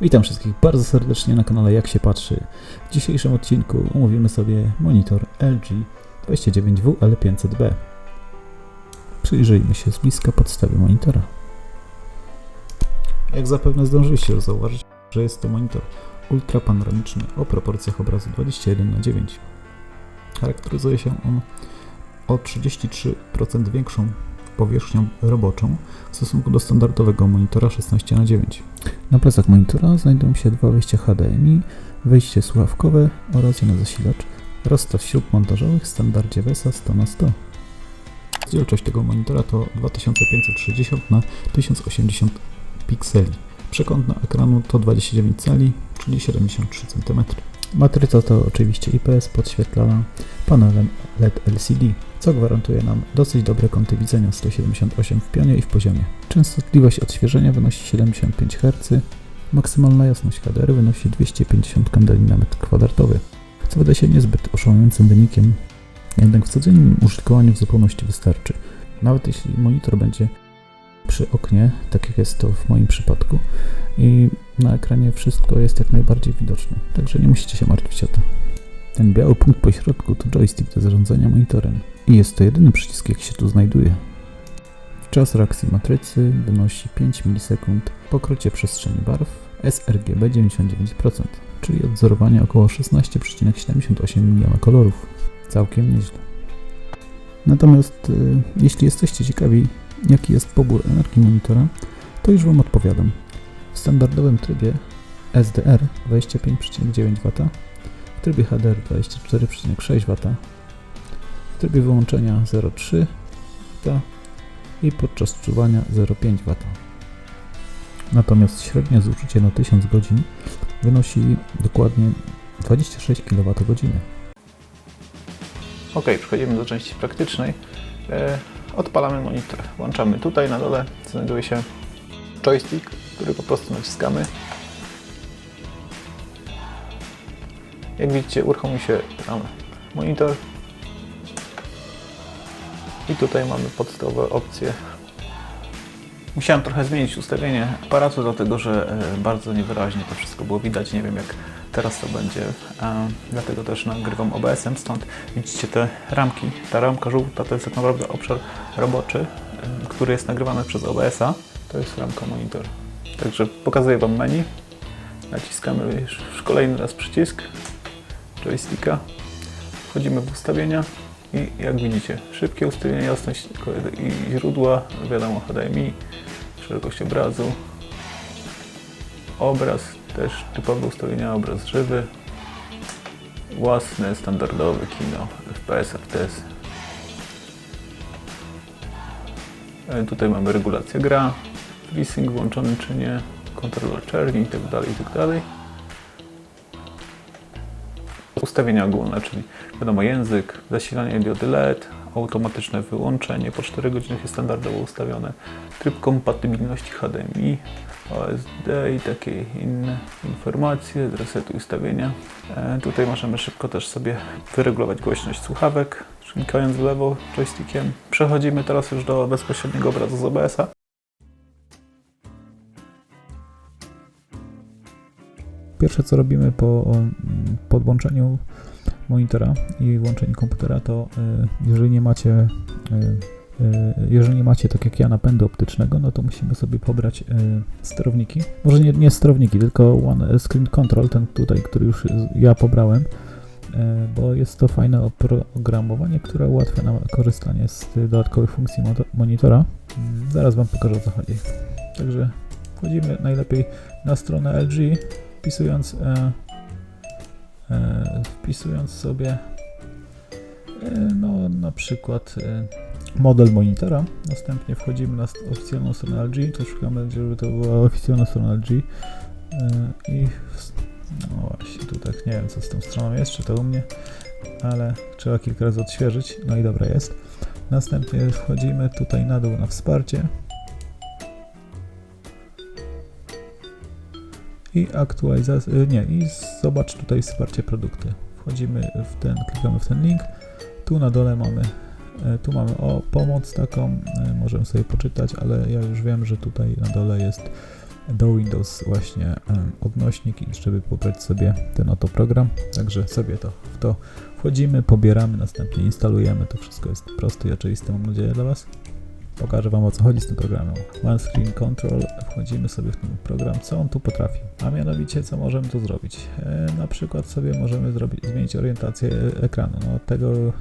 Witam wszystkich bardzo serdecznie na kanale Jak się patrzy. W dzisiejszym odcinku omówimy sobie monitor LG 29WL500B. Przyjrzyjmy się z bliska podstawie monitora. Jak zapewne zdążyliście zauważyć, że jest to monitor ultrapanoramiczny o proporcjach obrazu 21 na 9 Charakteryzuje się on o 33% większą powierzchnią roboczą w stosunku do standardowego monitora 16 na 9 na plecach monitora znajdują się dwa wejścia HDMI, wejście słuchawkowe oraz jeden zasilacz. Rozstaw śrub montażowych w standardzie VESA 100 na 100 Rozdzielczość tego monitora to 2560 na 1080 pikseli. Przekątna ekranu to 29 cali, czyli 73 cm. Matryca to oczywiście IPS podświetlana panelem LED LCD, co gwarantuje nam dosyć dobre kąty widzenia 178 w pionie i w poziomie. Częstotliwość odświeżenia wynosi 75 Hz, maksymalna jasność HDR wynosi 250 kandeli na metr kwadratowy, co wydaje się niezbyt oszałującym wynikiem, jednak w codziennym użytkowaniu w zupełności wystarczy. Nawet jeśli monitor będzie przy oknie, tak jak jest to w moim przypadku, i na ekranie wszystko jest jak najbardziej widoczne, także nie musicie się martwić o to. Ten biały punkt po środku to joystick do zarządzania monitorem i jest to jedyny przycisk jaki się tu znajduje. Czas reakcji matrycy wynosi 5 milisekund, pokrycie przestrzeni barw sRGB 99%, czyli odzorowanie około 16,78 miliona kolorów. Całkiem nieźle. Natomiast y, jeśli jesteście ciekawi jaki jest pobór energii monitora, to już Wam odpowiadam. W standardowym trybie SDR 25,9 W, w trybie HDR 24,6 W, w trybie wyłączenia 0,3 W i podczas czuwania 0,5 W. Natomiast średnie zużycie na 1000 godzin wynosi dokładnie 26 kWh. Ok, przechodzimy do części praktycznej. E, odpalamy monitor. Włączamy tutaj na dole, znajduje się joystick, który po prostu naciskamy. Jak widzicie, uruchomił się tam monitor. I tutaj mamy podstawowe opcje. Musiałem trochę zmienić ustawienie aparatu, dlatego że e, bardzo niewyraźnie to wszystko było widać. Nie wiem jak teraz to będzie. Dlatego też nagrywam OBS-em, stąd widzicie te ramki. Ta ramka żółta to jest tak naprawdę obszar roboczy, e, który jest nagrywany przez OBS-a. To jest ramka monitor. Także pokazuję Wam menu. Naciskamy już kolejny raz przycisk joysticka. Wchodzimy w ustawienia i jak widzicie, szybkie ustawienie, jasność i źródła, wiadomo HDMI, szerokość obrazu, obraz, też typowe ustawienia, obraz żywy, własne, standardowe kino, FPS, RTS. E, Tutaj mamy regulację gra, FreeSync włączony czy nie, kontroler czerni itd. itd. Ustawienia ogólne, czyli wiadomo język, zasilanie diody LED, automatyczne wyłączenie po 4 godzinach jest standardowo ustawione, tryb kompatybilności HDMI, OSD i takie inne informacje, zresetuj ustawienia. E, tutaj możemy szybko też sobie wyregulować głośność słuchawek, klikając w lewo joystickiem. Przechodzimy teraz już do bezpośredniego obrazu z OBS-a. Pierwsze co robimy po podłączeniu monitora i włączeniu komputera, to y, jeżeli nie macie y, y, jeżeli nie macie tak jak ja napędu optycznego, no to musimy sobie pobrać sterowniki. Może nie, nie sterowniki, tylko One Screen Control, ten tutaj, który już ja pobrałem, bo jest to fajne oprogramowanie, które ułatwia nam korzystanie z dodatkowych funkcji monitora. Zaraz Wam pokażę o co chodzi. Także wchodzimy najlepiej na stronę LG, wpisując, e, e, wpisując sobie e, no, na przykład e, model monitora. Następnie wchodzimy na oficjalną stronę LG, to szukamy, żeby to była oficjalna strona LG. E, I no właśnie, tu tak nie wiem co z tą stroną jest, czy to u mnie, ale trzeba kilka razy odświeżyć. No i dobra jest. Następnie wchodzimy tutaj na dół na wsparcie. I aktualizacja, nie, i zobacz tutaj wsparcie produkty. Wchodzimy w ten, klikamy w ten link. Tu na dole mamy, e, tu mamy o pomoc taką, e, możemy sobie poczytać, ale ja już wiem, że tutaj na dole jest do Windows właśnie em, odnośnik i żeby pobrać sobie ten oto program. Także sobie to w to wchodzimy, pobieramy, następnie instalujemy. To wszystko jest proste i oczywiste, mam nadzieję dla Was. Pokażę Wam o co chodzi z tym programem. One Screen Control, wchodzimy sobie w ten program, co on tu potrafi. A mianowicie, co możemy tu zrobić? E, na przykład sobie możemy zrobić, zmienić orientację e, ekranu. No tego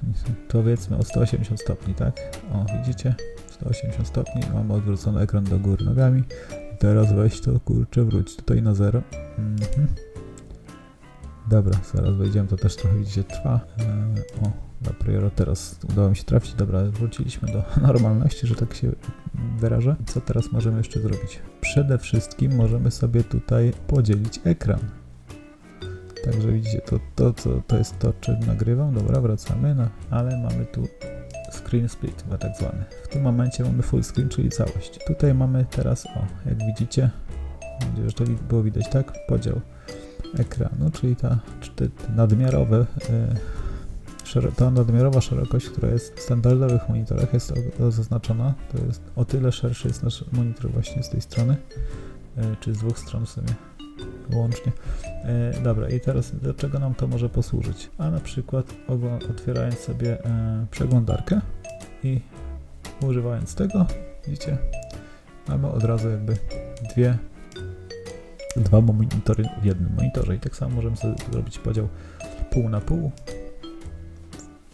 powiedzmy o 180 stopni, tak? O, widzicie? 180 stopni, mamy odwrócony ekran do góry nogami. Teraz weź to, kurczę, wróć tutaj na zero. Mhm. Dobra, zaraz wejdziemy, to też trochę widzicie trwa. E, o, dopiero teraz udało mi się trafić. Dobra, wróciliśmy do normalności, że tak się wyrażę. Co teraz możemy jeszcze zrobić? Przede wszystkim możemy sobie tutaj podzielić ekran. Także widzicie, to, to, to, to jest to, czym nagrywam. Dobra, wracamy, no, ale mamy tu screen split, tak zwany. W tym momencie mamy full screen, czyli całość. Tutaj mamy teraz, o, jak widzicie, nadzieję, że to było widać, tak? Podział ekranu, czyli ta, te, nadmiarowe, y, szero, ta nadmiarowa szerokość, która jest w standardowych monitorach, jest zaznaczona. To jest o tyle szerszy jest nasz monitor właśnie z tej strony, y, czy z dwóch stron w sumie łącznie. E, dobra, i teraz do czego nam to może posłużyć? A na przykład otwierając sobie e, przeglądarkę i używając tego, widzicie, mamy od razu jakby dwie, dwa monitory w jednym monitorze i tak samo możemy sobie zrobić podział pół na pół,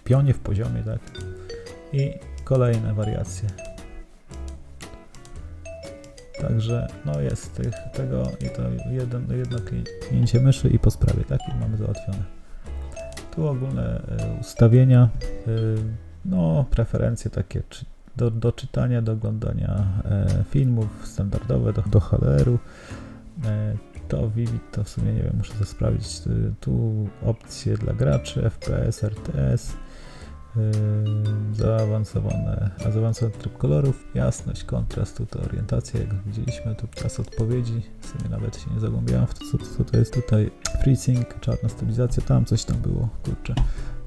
pionie, w poziomie, tak, i kolejne wariacje. Także no jest tych, tego i to jeden, jedno kli- kliknięcie myszy i po sprawie, tak? I mamy załatwione. Tu ogólne e, ustawienia, e, no preferencje takie czy do, do czytania, do oglądania e, filmów standardowe, do, do HDR-u. To Vivid to w sumie nie wiem, muszę to sprawdzić. E, Tu opcje dla graczy, FPS, RTS. Yy, zaawansowane, a zaawansowany tryb kolorów, jasność, kontrast, tutaj orientacja, jak widzieliśmy, tu czas odpowiedzi, w sumie nawet się nie zagłębiałem w to, co, co to jest tutaj, FreeSync, czarna stabilizacja, tam coś tam było, kurczę,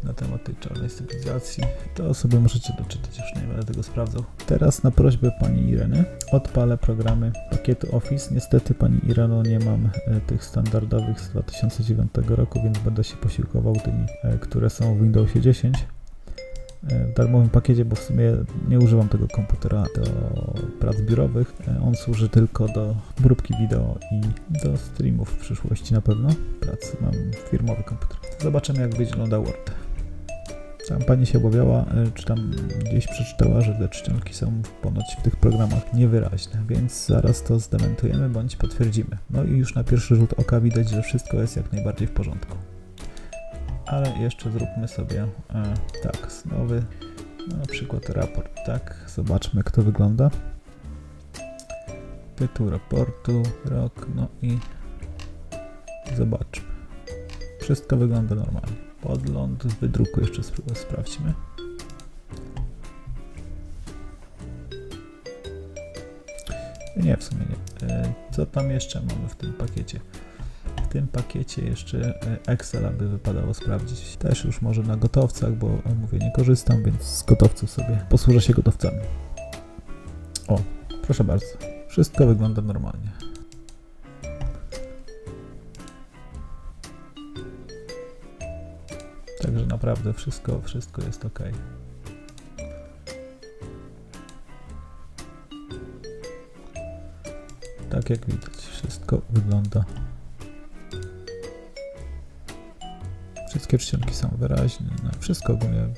na temat tej czarnej stabilizacji, to sobie możecie doczytać, już nie będę tego sprawdzał. Teraz na prośbę pani Ireny odpalę programy pakietu Office, niestety pani Ireno nie mam e, tych standardowych z 2009 roku, więc będę się posiłkował tymi, e, które są w Windowsie 10 e, w darmowym pakiecie, bo w sumie nie używam tego komputera do prac biurowych. On służy tylko do obróbki wideo i do streamów w przyszłości na pewno. Pracy mam firmowy komputer. Zobaczymy jak wygląda Word. Tam pani się obawiała, e, czy tam gdzieś przeczytała, że te czcionki są ponoć w tych programach niewyraźne, więc zaraz to zdementujemy bądź potwierdzimy. No i już na pierwszy rzut oka widać, że wszystko jest jak najbardziej w porządku ale jeszcze zróbmy sobie e, tak, nowy, no, na przykład raport, tak, zobaczmy jak to wygląda. Tytuł raportu, rok, no i zobaczmy. Wszystko wygląda normalnie. Podgląd wydruku jeszcze spróbuj, sprawdźmy. Nie, w sumie nie. E, Co tam jeszcze mamy w tym pakiecie? W tym pakiecie jeszcze e, Excela by wypadało sprawdzić. Też już może na gotowcach, bo e, mówię, nie korzystam, więc z gotowców sobie posłużę się gotowcami. O, proszę bardzo. Wszystko wygląda normalnie. Także naprawdę wszystko, wszystko jest ok. Tak jak widać, wszystko wygląda Wszystkie czcionki są wyraźne, no, wszystko ogólnie.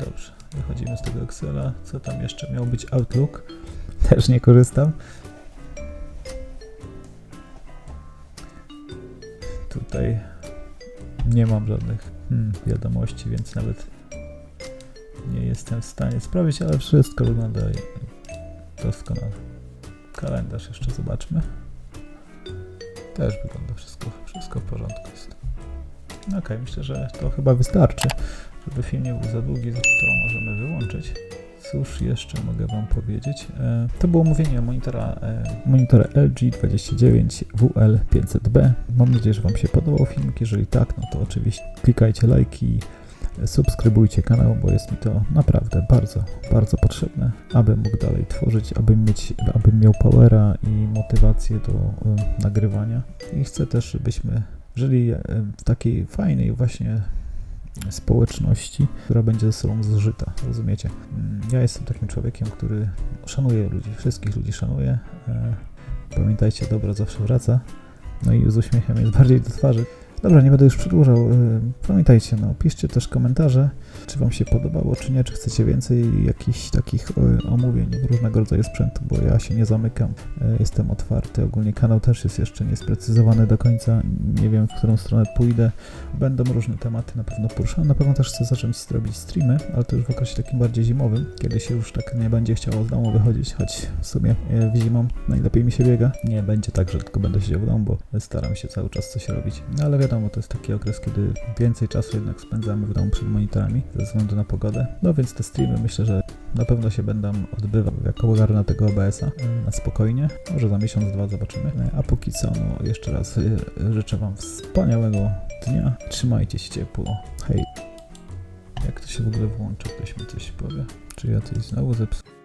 Dobrze, wychodzimy z tego Excela. Co tam jeszcze miał być Outlook? Też nie korzystam. Tutaj nie mam żadnych hmm, wiadomości, więc nawet nie jestem w stanie sprawdzić, ale wszystko wygląda doskonale. Kalendarz jeszcze zobaczmy. Też wygląda wszystko, wszystko w porządku jest. Okej, myślę, że to chyba wystarczy. Żeby film nie był za długi, to możemy wyłączyć. Cóż jeszcze mogę Wam powiedzieć? E, to było mówienie monitora, monitora LG 29 WL500B. Mam nadzieję, że Wam się podobał filmik. Jeżeli tak, no to oczywiście klikajcie lajki, subskrybujcie kanał, bo jest mi to naprawdę bardzo, bardzo potrzebne, aby mógł dalej tworzyć, aby mieć, abym miał powera i motywację do e, nagrywania. I chcę też, żebyśmy żyli e, w takiej fajnej właśnie społeczności, która będzie ze sobą zżyta, rozumiecie? Mm, Ja jestem takim człowiekiem, który szanuje ludzi, wszystkich ludzi szanuje. E, Pamiętajcie, dobro zawsze wraca. No i z uśmiechem jest bardziej do twarzy. Dobra, nie będę już przedłużał. E, Pamiętajcie, no, piszcie też komentarze, czy Wam się podobało, czy nie, czy chcecie więcej jakichś takich e, omówień różnego rodzaju sprzętu, bo ja się nie zamykam. E, Jestem otwarty. Ogólnie kanał też jest jeszcze niesprecyzowany do końca. Nie wiem, w którą stronę pójdę. Będą różne tematy na pewno poruszane. Na pewno też chcę zacząć robić streamy, ale to już w okresie takim bardziej zimowym, kiedy się już tak nie będzie chciało z domu wychodzić, choć w sumie w zimą najlepiej mi się biega. Nie będzie tak, że tylko będę siedział w domu, bo staram się cały czas coś robić. No ale wiadomo, to jest taki okres, kiedy więcej czasu jednak spędzamy w domu przed monitorami ze względu na pogodę. No więc te streamy myślę, że na pewno się będą odbywał, jak ogarnę tego OBS-a e, na spokojnie. Może za miesiąc, dwa zobaczymy. E, A póki co, no jeszcze raz e, życzę Wam wspaniałego dnia. Trzymajcie się ciepło. Hej. Jak to się w ogóle włącza? Ktoś mi coś powie? Czy ja coś znowu zepsułem?